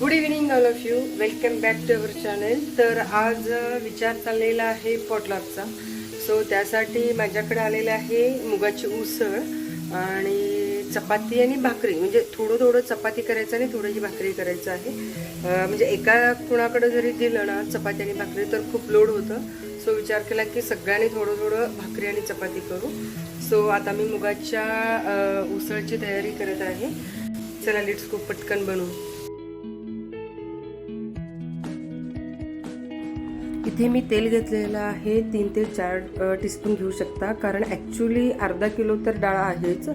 Good evening all of you welcome back to our channel तर आज विचार चाललेला आहे पॉटलॉकचा सो त्यासाठी माझ्याकडे आलेलं आहे मुगाची उसळ आणि चपाती आणि भाकरी. म्हणजे थोडं थोडं चपाती करायचं आणि थोडं ही भाकरी करायचं आहे. म्हणजे एका कुणाकडं जरी दिलं ना चपाती आणि भाकरी तर खूप लोड होतं. सो विचार केला की सगळ्यांनी थोडं थोडं भाकरी आणि चपाती करू. सो आता मी मुगाच्या उसळची तयारी करत आहे. चला लेट्स खूप पटकन बनवू. इथे मी तेल घेतलेलं आहे तीन ते चार टीस्पून घेऊ शकता. कारण ॲक्च्युली अर्धा किलो तर डाळ आहेच.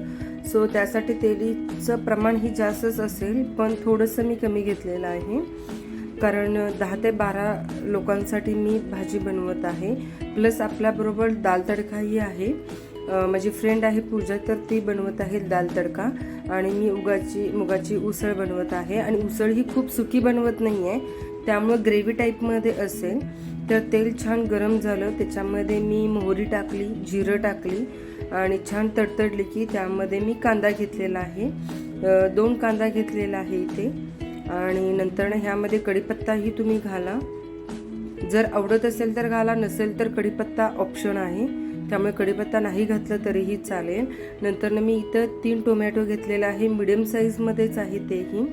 सो त्यासाठी तेलीचं प्रमाण ही जास्तच असेल पण थोडंसं मी कमी घेतलेलं आहे. कारण दहा ते बारा लोकांसाठी मी भाजी बनवत आहे. प्लस आपल्याबरोबर दाल तडकाही आहे. माझी फ्रेंड आहे पूजा तर ती बनवत आहे दाल तडका. आणि मी उगाची मुगाची उसळ बनवत आहे. आणि उसळ ही खूप सुकी बनवत नाही आहे त्यामुळं ग्रेव्ही टाईपमध्ये असेल. तर तेल छान गरम झालं. त्याच्यामध्ये मी मोहरी टाकली जिरं टाकली. आणि छान तडतडली की त्यामध्ये मी कांदा घेतलेला आहे. दोन कांदा घेतलेला आहे इथे. आणि नंतर ह्यामध्ये कढीपत्ताही तुम्ही घाला. जर आवडत असेल तर घाला. नसेल तर कढीपत्ता ऑप्शन आहे. त्यामुळे कढीपत्ता नाही घातलं तरीही चालेल. नंतर मी इथं तीन टोमॅटो घेतलेला आहे. मिडियम साईजमध्येच आहे तेही.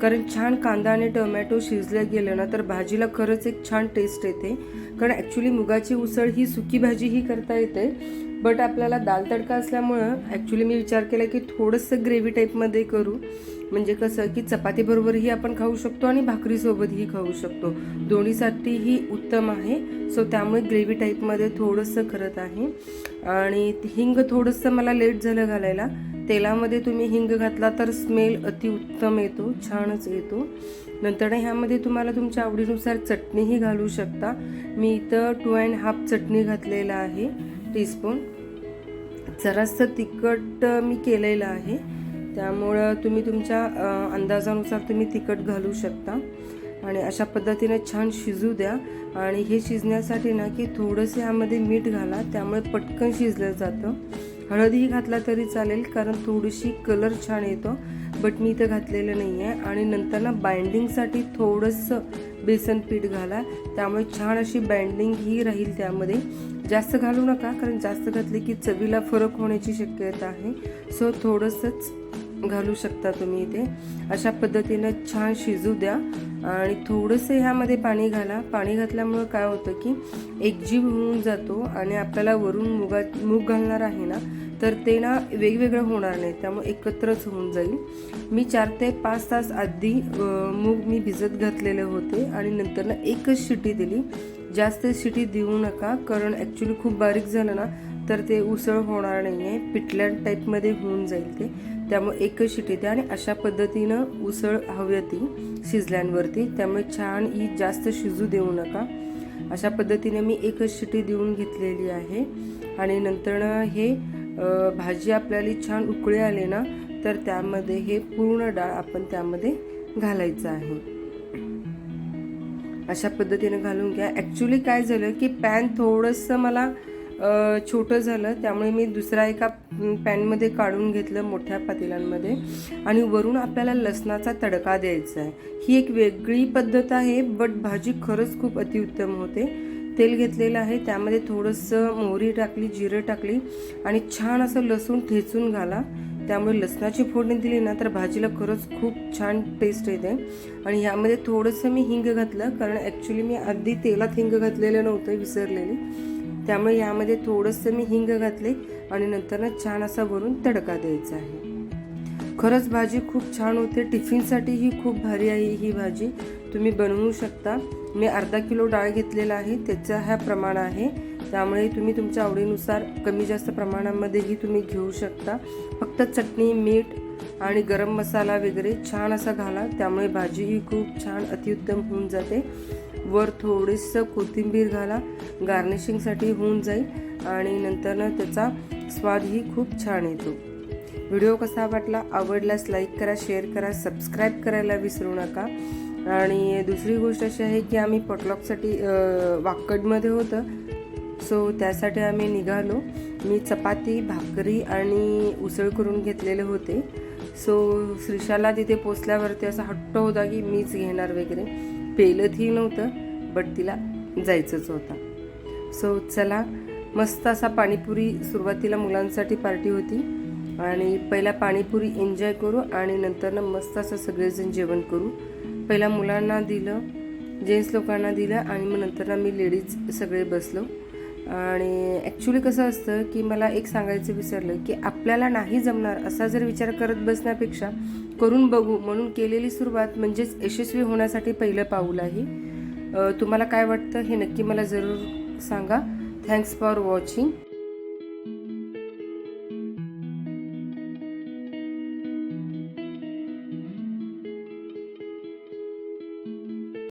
कारण छान कांदा आणि टोमॅटो शिजलं गेलं ना तर भाजीला खरंच एक छान टेस्ट येते. कारण ॲक्च्युली मुगाची उसळ ही सुकी भाजी ही करता येते. बट आपल्याला दाल तडका असल्यामुळं ॲक्च्युली मी विचार केला की थोडंसं ग्रेव्ही टाईपमध्ये करू. म्हणजे कसं की चपातीबरोबरही आपण खाऊ शकतो आणि भाकरीसोबतही खाऊ शकतो. दोन्हीसाठीही उत्तम आहे. सो त्यामुळे ग्रेव्ही टाईपमध्ये थोडंसं करत आहे. आणि हिंग थोडंसं मला लेट झालं घालायला. तेलामध्ये तुम्ही हिंग घातला तर स्मेल अतिउत्तम येतो छानच येतो. नंतर ह्यामध्ये तुम्हाला तुमच्या आवडीनुसार चटणीही घालू शकता. मी इथं टू अँड हाफ चटणी घातलेला आहे टीस्पून जरासं तिखट मी केलेलं आहे. त्यामुळं तुम्ही तुमच्या अंदाजानुसार तुम्ही तिखट घालू शकता. आणि अशा पद्धतीने छान शिजू द्या. आणि हे शिजण्यासाठी ना की थोडंसं यामध्ये मीठ घाला त्यामुळे पटकन शिजलं जातं. हळदही घातला तरी चालेल कारण थोडीशी कलर छान येतो. बट मी इथं घातलेलं नाही आहे आणि नंतर ना बाइंडिंगसाठी थोडंसं बेसन पीठ घाला. त्यामुळे छान अशी बाइंडिंग ही राहील त्यामध्ये. जास्त घालू नका कारण जास्त घातले की चवीला फरक होण्याची शक्यता आहे. सो थोडंसंच घालू शकता तुम्ही इथे. अशा पद्धतीनं छान शिजू द्या. आणि थोडंसं ह्यामध्ये पाणी घाला. पाणी घातल्यामुळं काय होतं की एकजीव होऊन जातो आणि आपल्याला वरून मुगा मूग घालणार आहे ना तर ते ना वेगवेगळं होणार नाही. त्यामुळे एकत्रच होऊन जाईल. मी चार ते पाच तास आधी मूग मी भिजत घातलेले होते आणि नंतर ना एकच शिटी दिली. जास्त शिटी देऊ नका कारण ॲक्च्युली खूप बारीक झालं ना तर ते उसळ होणार नाही आहे पिठल्या टाईपमध्ये होऊन जाईल ते. त्यामुळे एकच शिटी द्या आणि अशा पद्धतीनं उसळ हवी होती शिजल्यांवरती. त्यामुळे छान ही जास्त शिजू देऊ नका. अशा पद्धतीने मी एकच शिटी देऊन घेतलेली आहे. आणि नंतर हे भाजी आपल्याला छान उकळे आले ना तर त्यामध्ये हे पूर्ण डाळ आपण त्यामध्ये घालायचं आहे. अशा पद्धतीने घालून घ्या. ॲक्च्युली काय झालं की पॅन थोडंसं मला छोटं झालं. त्यामुळे मी दुसऱ्या एका पॅनमध्ये काढून घेतलं मोठ्या पातेलांमध्ये आणि वरून आपल्याला लसणाचा तडका द्यायचा आहे. ही एक वेगळी पद्धत आहे बट भाजी खरंच खूप अतिउत्तम होते. तेल घेतलेलं आहे त्यामध्ये थोडंसं मोहरी टाकली जिरं टाकली आणि छान असं लसूण ठेचून घाला. त्यामुळे लसणाची फोडणी दिली ना तर भाजीला खरंच खूप छान टेस्ट येते. आणि ह्यामध्ये थोडंसं मी हिंग घातलं कारण ॲक्च्युली मी आधी तेलात हिंग घातलेलं नव्हतं विसरलेली. त्यामुळे यामध्ये थोडंसं मी हिंग घातले आणि नंतर ना छान असा भरून तडका द्यायचा आहे. खरंच भाजी खूप छान होते. टिफिनसाठी ही खूप भारी आहे ही भाजी. तुम्ही बनवू शकता. मी अर्धा किलो डाळ घेतलेला आहे. त्याचा हा प्रमाण आहे. त्यामुळे तुम्ही तुमच्या आवडीनुसार कमी जास्त प्रमाणामध्येही तुम्ही घेऊ शकता. फक्त चटणी मीठ आणि गरम मसाला वगैरे छान असा घाला. त्यामुळे भाजी ही खूप छान अतिउत्तम होऊन जाते. वर थोडीसं कोथिंबीर घाला. गार्निशिंगसाठी होऊन जाईल आणि नंतर त्याचा स्वादही खूप छान येतो. व्हिडिओ कसा वाटला आवडल्यास लाईक करा शेअर करा सबस्क्राईब करायला विसरू नका. आणि दुसरी गोष्ट अशी आहे की आम्ही पटलॉकसाठी वाकडमध्ये होतं. सो त्यासाठी आम्ही निघालो. मी चपाती भाकरी आणि उसळ करून घेतलेले होते. सो श्रीशाला तिथे पोचल्यावरती असा हट्ट होता की मीच घेणार वगैरे. पेलतही नव्हतं बट तिला जायचंच होता. सो चला मस्त असा पाणीपुरी सुरुवातीला मुलांसाठी पार्टी होती. आणि पहिला पाणीपुरी एन्जॉय करू आणि नंतर ना मस्त असं सगळेजण जेवण करू. पहिला मुलांना दिलं जेंट्स लोकांना दिलं आणि मग नंतर ना मी लेडीज सगळे बसलो. आणि ॲक्च्युली कसं असतं की मला एक सांगायचं विसरलं की आपल्याला नाही जमणार असा जर विचार करत बसण्यापेक्षा करून बघू म्हणून केलेली सुरुवात म्हणजेच यशस्वी होण्यासाठी पहिलं पाऊल आहे. तुम्हाला काय वाटतं हे नक्की मला जरूर सांगा. Thanks for watching